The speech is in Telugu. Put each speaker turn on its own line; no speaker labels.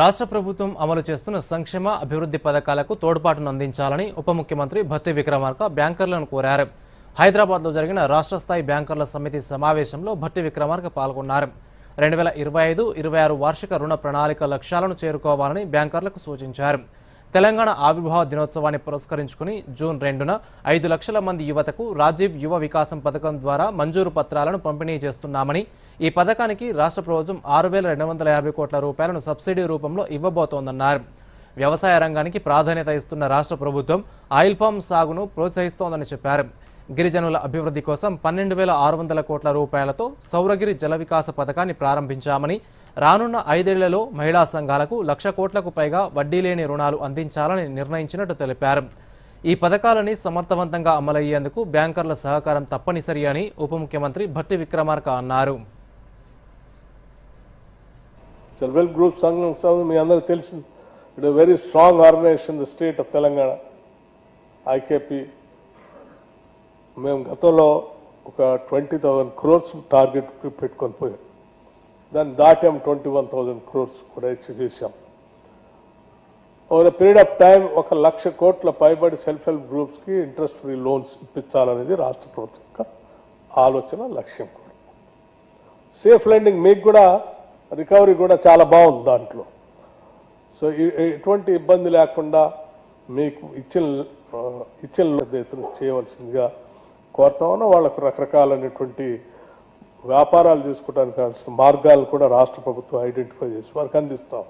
రాష్ట్ర ప్రభుత్వం అమలు చేస్తున్న సంక్షేమ అభివృద్ధి పథకాలకు తోడ్పాటును అందించాలని ఉప ముఖ్యమంత్రి భట్టి విక్రమార్క బ్యాంకర్లను కోరారు. హైదరాబాద్లో జరిగిన రాష్ట్ర స్థాయి బ్యాంకర్ల సమితి సమావేశంలో భట్టి విక్రమార్క పాల్గొన్నారు. రెండు వేల ఇరవై ఐదు ఇరవై ఆరు వార్షిక రుణ ప్రణాళిక లక్ష్యాలను చేరుకోవాలని బ్యాంకర్లకు సూచించారు. తెలంగాణ ఆవిర్భావ దినోత్సవాన్ని పురస్కరించుకుని జూన్ రెండున ఐదు లక్షల మంది యువతకు రాజీవ్ యువ వికాసం పథకం ద్వారా మంజూరు పత్రాలను పంపిణీ చేస్తున్నామని ఈ పథకానికి రాష్ట్ర ప్రభుత్వం ఆరు వేల రెండు వందల యాభై కోట్ల రూపాయలను సబ్సిడీ రూపంలో ఇవ్వబోతోందన్నారు. వ్యవసాయ రంగానికి ప్రాధాన్యత ఇస్తున్న రాష్ట్ర ప్రభుత్వం ఆయిల్ పామ్ సాగును ప్రోత్సహిస్తోందని చెప్పారు. గిరిజనుల అభివృద్ధి కోసం పన్నెండు వేల ఆరు వందల కోట్ల రూపాయలతో సౌరగిరి జల వికాస పథకాన్ని ప్రారంభించామని రానున్న ఐదేళ్ళలో మహిళా సంఘాలకు లక్ష కోట్లకు పైగా వడ్డీ లేని రుణాలు అందించాలని నిర్ణయించినట్టు తెలిపారు. ఈ పథకాలని సమర్థవంతంగా అమలయ్యేందుకు బ్యాంకర్ల సహకారం తప్పనిసరి అని ఉప ముఖ్యమంత్రి భట్టి విక్రమార్క అన్నారు.
సెల్ఫ్ హెల్ప్ గ్రూప్ సంఘం మీ అందరికి తెలుసు. It very strong organisation the state of Telangana IKP మేము గతంలో ఒక ట్వంటీ థౌసండ్ క్రోర్స్ టార్గెట్ పెట్టుకొని పోయాం. దాన్ని దాటాం ట్వంటీ వన్ థౌసండ్ క్రోర్స్ కూడా ఇచ్చి చేశాం ఓవర్ పీరియడ్ ఆఫ్ టైం ఒక లక్ష కోట్ల పైబడి సెల్ఫ్ హెల్ప్ గ్రూప్స్కి ఇంట్రెస్ట్ ఫ్రీ లోన్స్ ఇప్పించాలనేది రాష్ట్ర ప్రభుత్వం యొక్క ఆలోచన లక్ష్యం కూడా. సేఫ్ లెండింగ్ మీకు కూడా రికవరీ కూడా చాలా బాగుంది దాంట్లో. సో ఎటువంటి ఇబ్బంది లేకుండా మీకు ఇచ్చిన ఇచ్చిన చేయవలసిందిగా కోరుతా ఉన్నా వాళ్ళకు రకరకాలైనటువంటి వ్యాపారాలు చేసుకోవడానికి కావాల్సిన మార్గాలు కూడా రాష్ట్ర ప్రభుత్వం ఐడెంటిఫై చేసి వారికి అందిస్తాం.